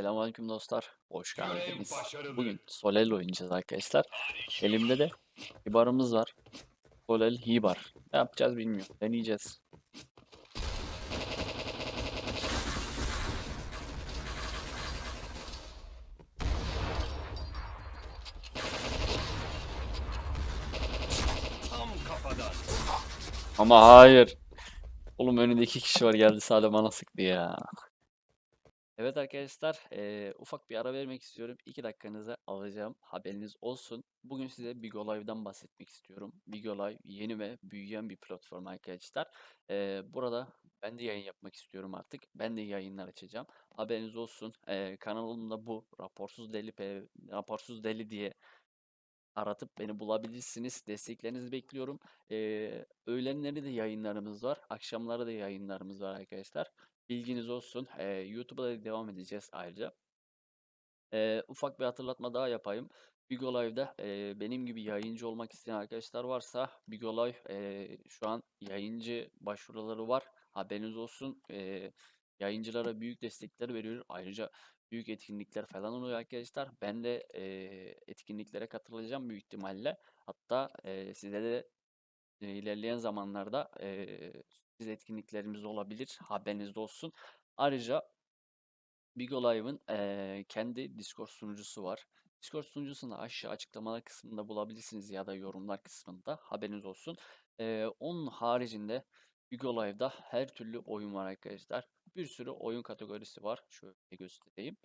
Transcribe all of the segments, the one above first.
Selamünaleyküm dostlar. Hoş geldiniz. Bugün Solel oynayacağız arkadaşlar. Elimde de Hibar'ımız var. Solel Hibar. Ne yapacağız bilmiyorum. Deneyeceğiz. Tam kafadan. Ama hayır. Oğlum önünde iki kişi var geldi sadece bana sıktı ya. Evet arkadaşlar, eee, ufak bir ara vermek istiyorum. 2 dakikanızı alacağım. Haberiniz olsun. Bugün size Bigo Live'dan bahsetmek istiyorum. Bigo Live yeni ve büyüyen bir platform arkadaşlar. Eee, burada ben de yayın yapmak istiyorum artık. Ben de yayınlar açacağım. Haberiniz olsun. Eee kanalımda bu Raporsuz Deli Raporsuz Deli diye aratıp beni bulabilirsiniz. Desteklerinizi bekliyorum. Eee öğlenleri de yayınlarımız var. Akşamları da yayınlarımız var arkadaşlar. Bilginiz olsun. Eee YouTube'a da devam edeceğiz ayrıca. Eee, ufak bir hatırlatma daha yapayım. Bigo eee, benim gibi yayıncı olmak isteyen arkadaşlar varsa Bigo eee, şu an yayıncı başvuruları var. Haberiniz olsun. Eee, yayıncılara büyük destekler veriyor. Ayrıca büyük etkinlikler falan oluyor arkadaşlar. Ben de eee, etkinliklere katılacağım büyük ihtimalle. Hatta eee, size de e, ilerleyen zamanlarda sürpriz etkinliklerimiz olabilir. Haberiniz olsun. Ayrıca Bigo Live'ın eee, kendi Discord sunucusu var. Discord sunucusunu aşağı açıklamalar kısmında bulabilirsiniz ya da yorumlar kısmında. Haberiniz olsun. Eee, onun haricinde Bigo Live'da her türlü oyun var arkadaşlar. Bir sürü oyun kategorisi var. Şöyle göstereyim.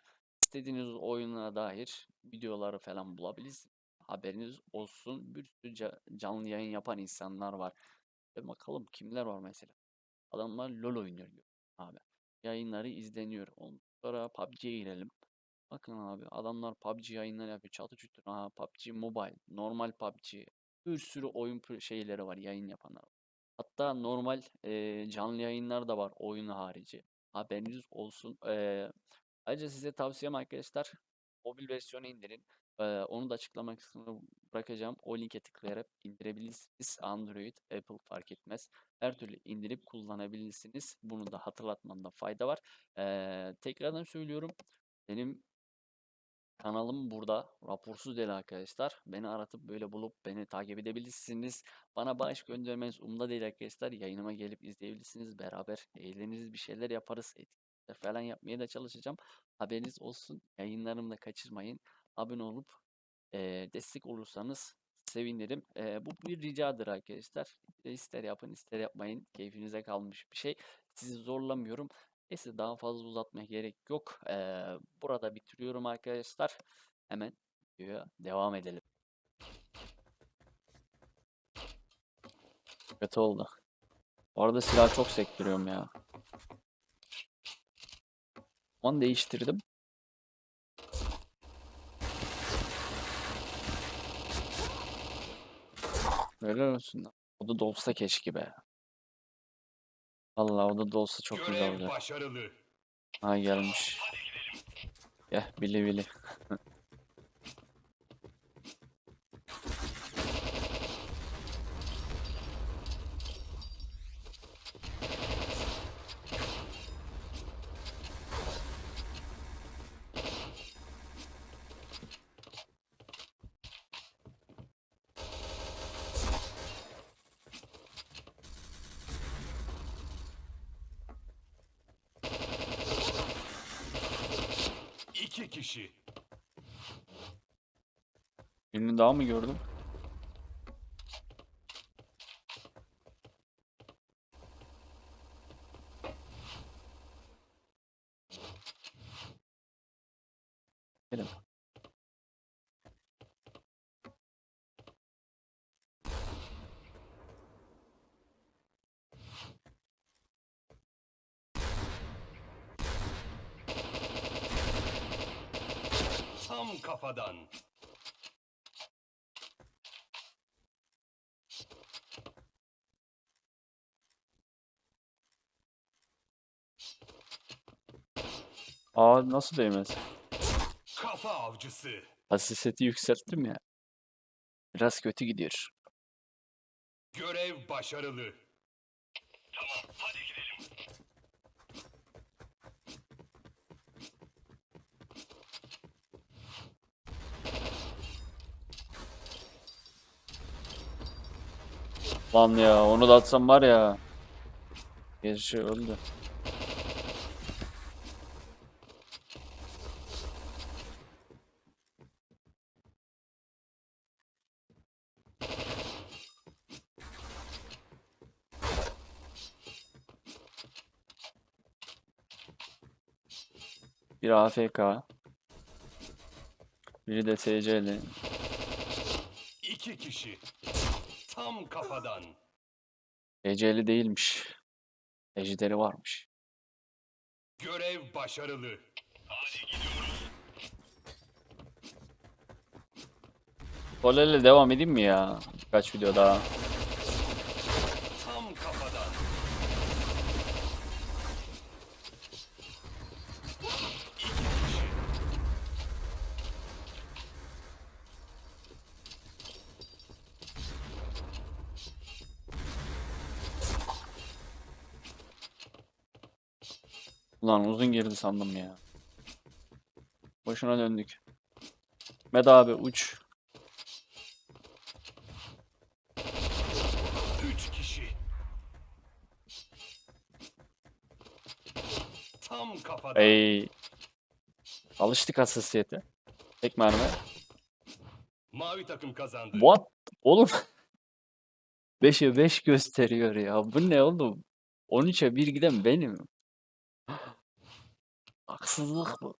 İstediğiniz oyuna dair videoları falan bulabilirsiniz. Haberiniz olsun. Bir sürü ca- canlı yayın yapan insanlar var. Ve bakalım kimler var mesela. Adamlar LoL oynuyor abi. Yayınları izleniyor. Ondan sonra PUBG'ye girelim. Bakın abi adamlar PUBG yayınları yapıyor. Çatı çutur. Aha PUBG Mobile, normal PUBG. Bir sürü oyun şeyleri var yayın yapanlar. Hatta normal eee, canlı yayınlar da var oyun harici. Haberiniz olsun. Eee, ayrıca size tavsiyem arkadaşlar mobil versiyonu indirin. Eee, onu da açıklama kısmına bırakacağım. O linke tıklayarak indirebilirsiniz. Android, Apple fark etmez. Her türlü indirip kullanabilirsiniz. Bunu da hatırlatmamda fayda var. Eee, tekrardan söylüyorum. Benim kanalım burada. Raporsuz değil arkadaşlar. Beni aratıp böyle bulup beni takip edebilirsiniz. Bana bağış göndermeniz umurumda değil arkadaşlar. Yayınıma gelip izleyebilirsiniz. Beraber eğleniriz bir şeyler yaparız. Etkinlikler falan yapmaya da çalışacağım. Haberiniz olsun. Yayınlarımı da kaçırmayın. Abone olup eee, destek olursanız sevinirim. Eee, bu bir ricadır arkadaşlar. E, İster yapın ister yapmayın. Keyfinize kalmış bir şey. Sizi zorlamıyorum. Neyse daha fazla uzatmaya gerek yok. Eee, burada bitiriyorum arkadaşlar. Hemen videoya devam edelim. Kötü oldu. Bu arada silah çok sektiriyorum ya. Onu değiştirdim. Helal olsun. O da dolsa keşke be. Vallahi o da dolsa çok güzel Görev olacak. başarılı. Ha gelmiş. Gel bili bili. İki kişi. Birini daha mı gördüm? Tam kafadan. Aa nasıl değmez? Kafa avcısı. Hassasiyeti yükselttim ya. Biraz kötü gidiyor. Görev başarılı. Lan ya onu da atsam var ya. Gerçi öldü. Bir AFK. Biri de TC'li. İki kişi. Tam kafadan. TC'li değilmiş. Ejderi varmış. Görev başarılı. Voleyle devam edeyim mi ya? Birkaç video daha. Tam kafadan. İki kişi. Ulan uzun girdi sandım ya. Boşuna döndük. Med abi uç. Üç kişi. Tam kafadan. Ey. Alıştık hassasiyete. Tek mermi. Mavi takım kazandı. What? Oğlum. 5'e 5 gösteriyor ya. Bu ne oğlum? 13'e 1 giden benim. Haksızlık bu.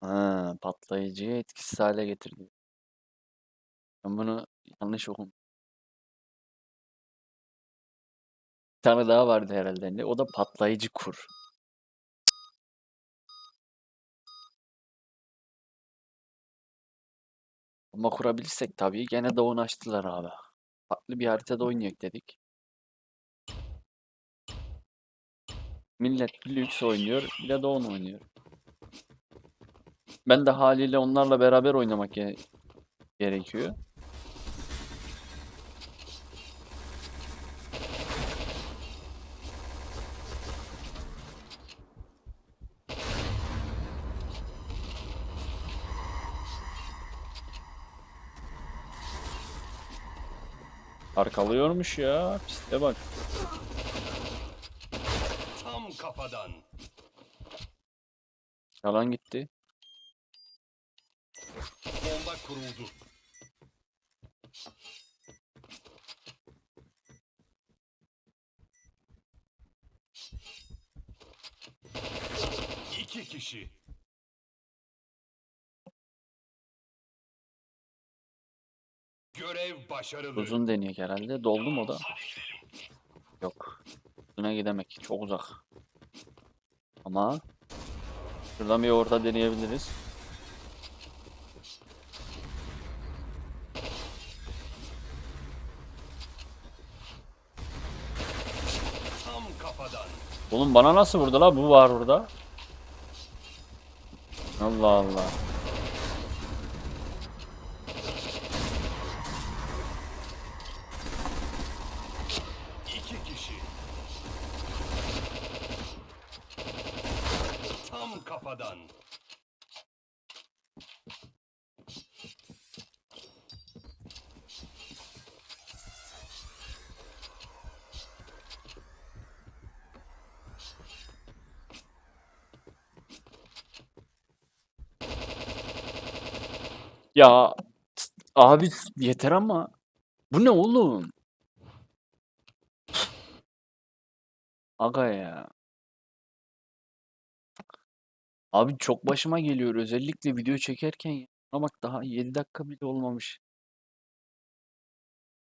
Ha, patlayıcıyı etkisiz hale getirdi. Ben bunu yanlış okum. Bir tane daha vardı herhalde. Ne? O da patlayıcı kur. Ama kurabilirsek tabii gene de onu açtılar abi. Farklı bir haritada oynayak dedik. Millet lüks oynuyor, bir de Dawn oynuyor. Ben de haliyle onlarla beraber oynamak ge- gerekiyor. Arkalıyormuş ya. Piste bak. Kafadan. Yalan gitti. Bomba kuruldu. İki kişi. Görev başarılı. Uzun deneyek herhalde. Doldu mu o da? Yok. Uzuna gidemek. Çok uzak. Ama şuradan bir orta deneyebiliriz. Tam kafadan. Oğlum bana nasıl vurdu la? Bu var burada. Allah Allah. İki kişi. Kafadan. Ya abi yeter ama. Bu ne oğlum? Aga ya. Abi çok başıma geliyor özellikle video çekerken ya. Ama bak daha 7 dakika bile olmamış.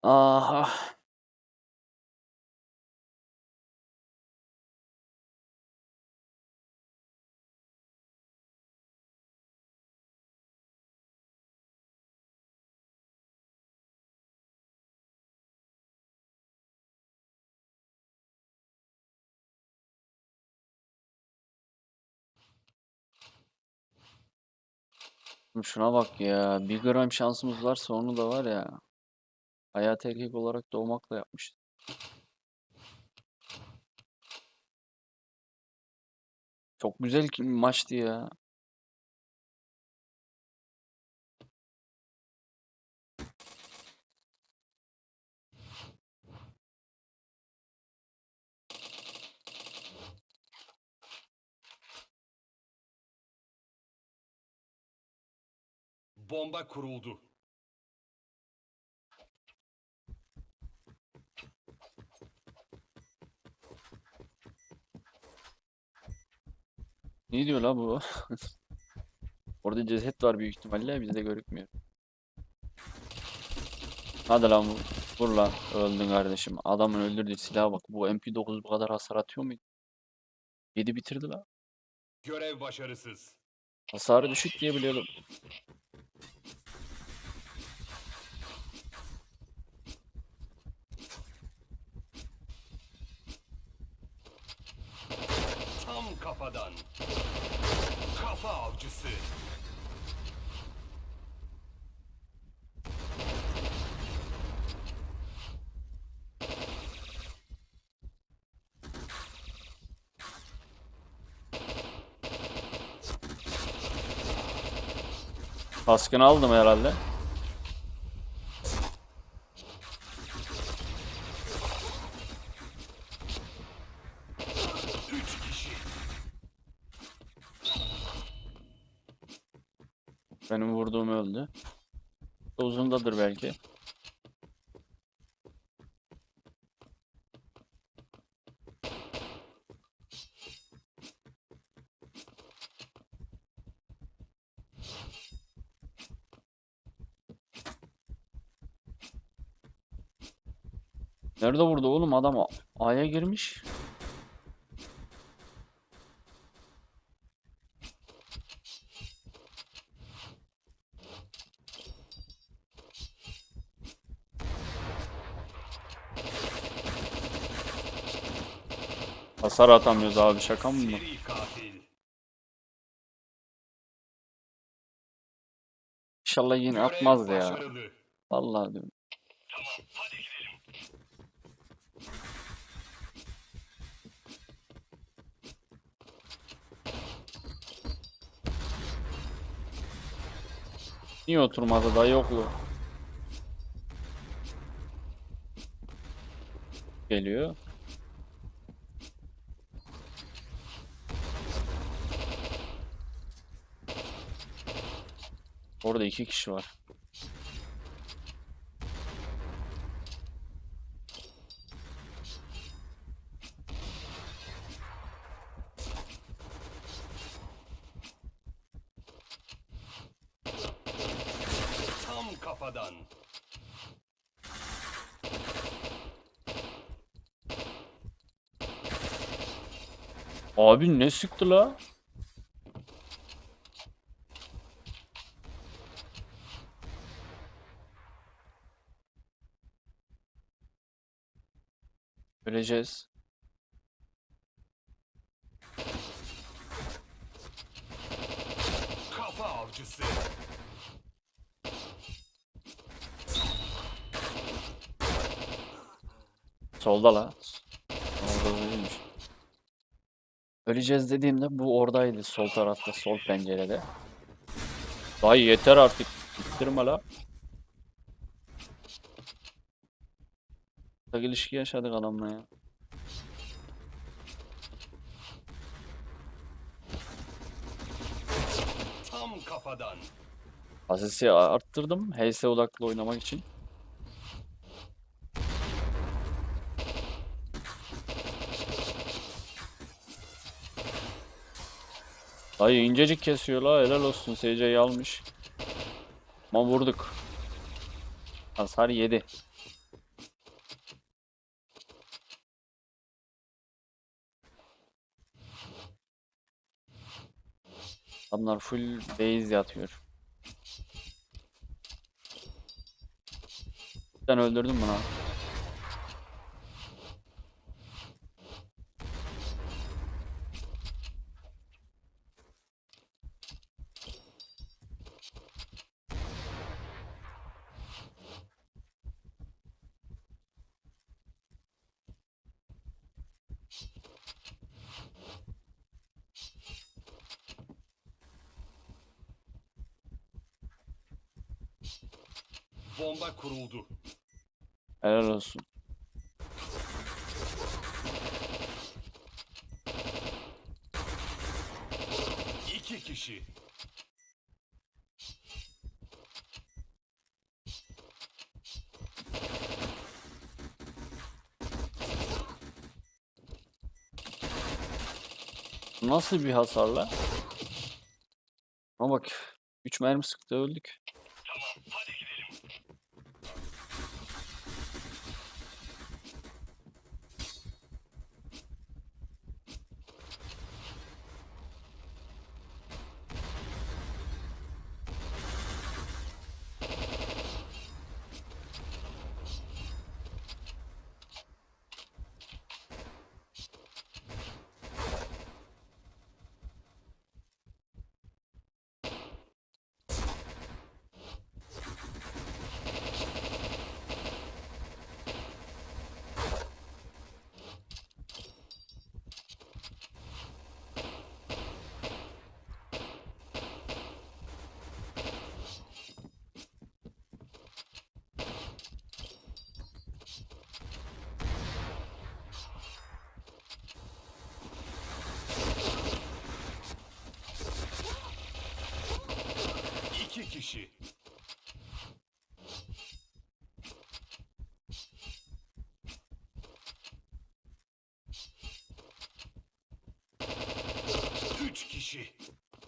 Aha. Şuna bak ya. Bir gram şansımız varsa onu da var ya. Hayat erkek olarak doğmakla yapmış. Çok güzel ki maçtı ya. Bomba kuruldu. Ne diyor la bu? Orada ceset var büyük ihtimalle bizde görükmüyor. Hadi lan vur, vur lan öldün kardeşim. Adamın öldürdüğü silaha bak. Bu MP9 bu kadar hasar atıyor muydu? Yedi bitirdi lan. Görev başarısız. Hasarı düşük diye biliyordum. Tam kafadan. Kafa avcısı. Baskını aldım herhalde. Üç kişi. Benim vurduğum öldü. Uzundadır belki. Nerede vurdu oğlum adam A'ya girmiş. Hasar atamıyoruz abi şaka mı bu? İnşallah yine atmaz ya. Vallahi diyorum. Niye oturmadı da yoklu? Geliyor. Orada iki kişi var. Tam kafadan. Abi ne sıktı la? Öleceğiz. Kafa avcısı. Solda la. Orada değilmiş. Öleceğiz dediğimde bu oradaydı. Sol tarafta, sol pencerede. Dayı yeter artık. Bitirme la. Tak ilişki yaşadık adamla ya. Tam kafadan. Asisi arttırdım. HS odaklı oynamak için. Dayı incecik kesiyor la helal olsun SC'yi almış. Ama vurduk. Hasar yedi. Adamlar full base yatıyor. Sen öldürdün bunu. Bomba kuruldu. Helal olsun. İki kişi. Nasıl bir hasarla? Ama bak 3 mermi sıktı öldük. Tamam hadi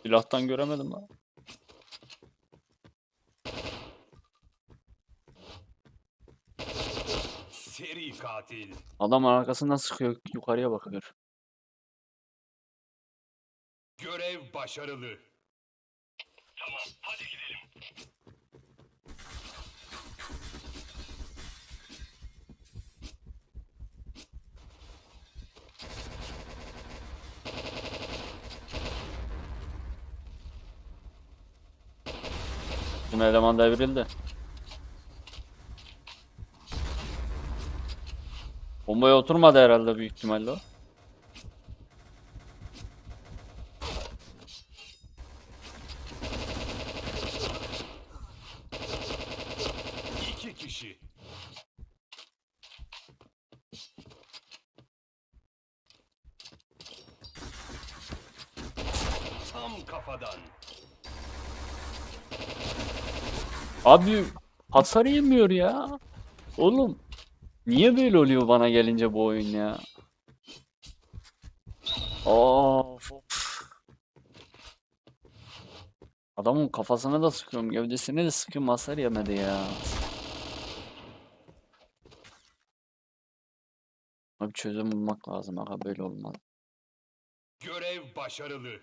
Silahtan göremedim lan. Seri katil. Adam arkasından sıkıyor yukarıya bakıyor. Görev başarılı. Bizim eleman devrildi. Bombaya oturmadı herhalde büyük ihtimalle o. İki kişi. Tam kafadan. Abi hasar yemiyor ya. Oğlum niye böyle oluyor bana gelince bu oyun ya? Of. of. Adamın kafasına da sıkıyorum, gövdesine de sıkıyorum hasar yemedi ya. Abi çözüm bulmak lazım aga böyle olmaz. Görev başarılı.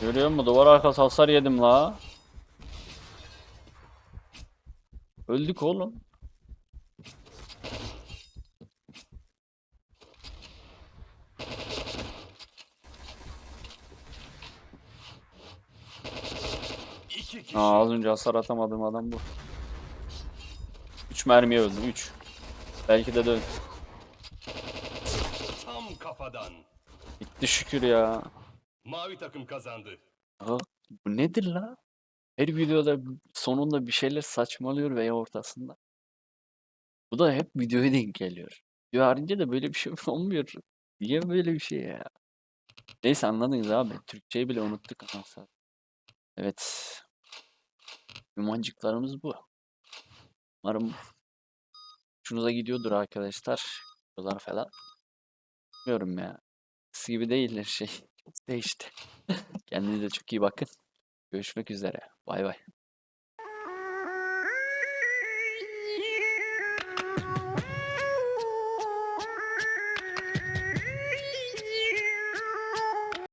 Görüyor musun? Duvar arkası hasar yedim la. Öldük oğlum. Aa, az önce hasar atamadığım adam bu. 3 mermiye öldüm 3. Belki de dön. Tam kafadan. Bitti şükür ya. Mavi takım kazandı. Aha, bu nedir la? Her videoda sonunda bir şeyler saçmalıyor veya ortasında. Bu da hep videoya denk geliyor. Video haricinde de böyle bir şey olmuyor. Niye böyle bir şey ya? Neyse anladınız abi. Türkçeyi bile unuttuk anasını. Evet. Yumancıklarımız bu. Umarım hoşunuza gidiyordur arkadaşlar. Videolar falan. Bilmiyorum ya. Eskisi gibi değil her şey. Değişti. Kendinize çok iyi bakın. Görüşmek üzere. Bay bay.